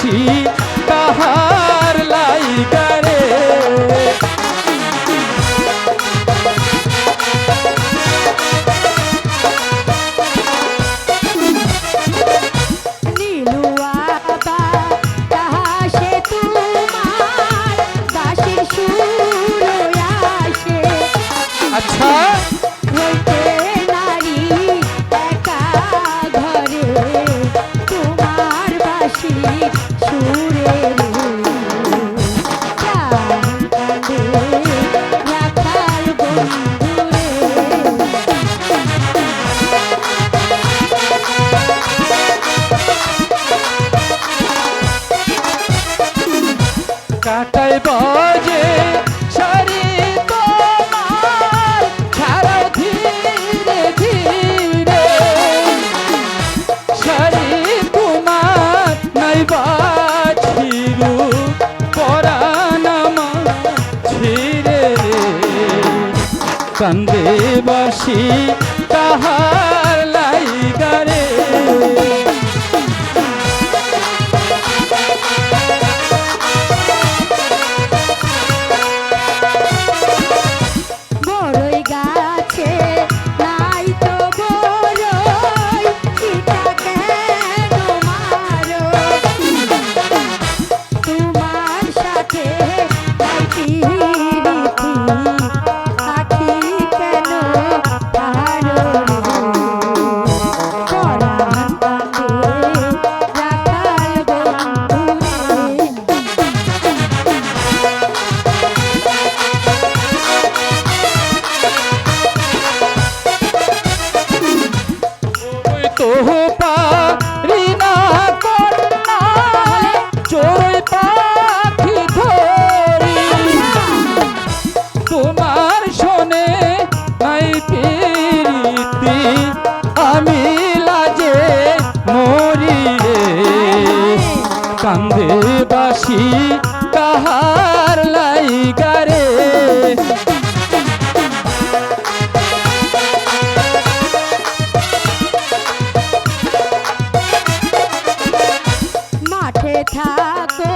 情 কাটাই বজে সারি তোমার ছাড়াও ধীরে ধীরে। সারি তোমার নাই বাছিরু পরানামা ছিরে কান্দে বাসি তাহা কান্দে বাসি কাহার লাইগারে মাঠে থাকে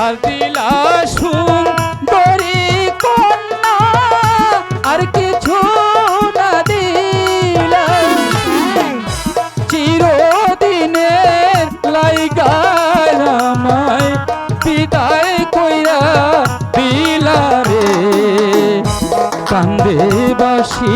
হারটিলা সুন্দরী কন্যা, আর কিছু না দিলা। চিরদিনের লাইগার আমায় বিদায় কইরা দিলা রে কান্দে বাসী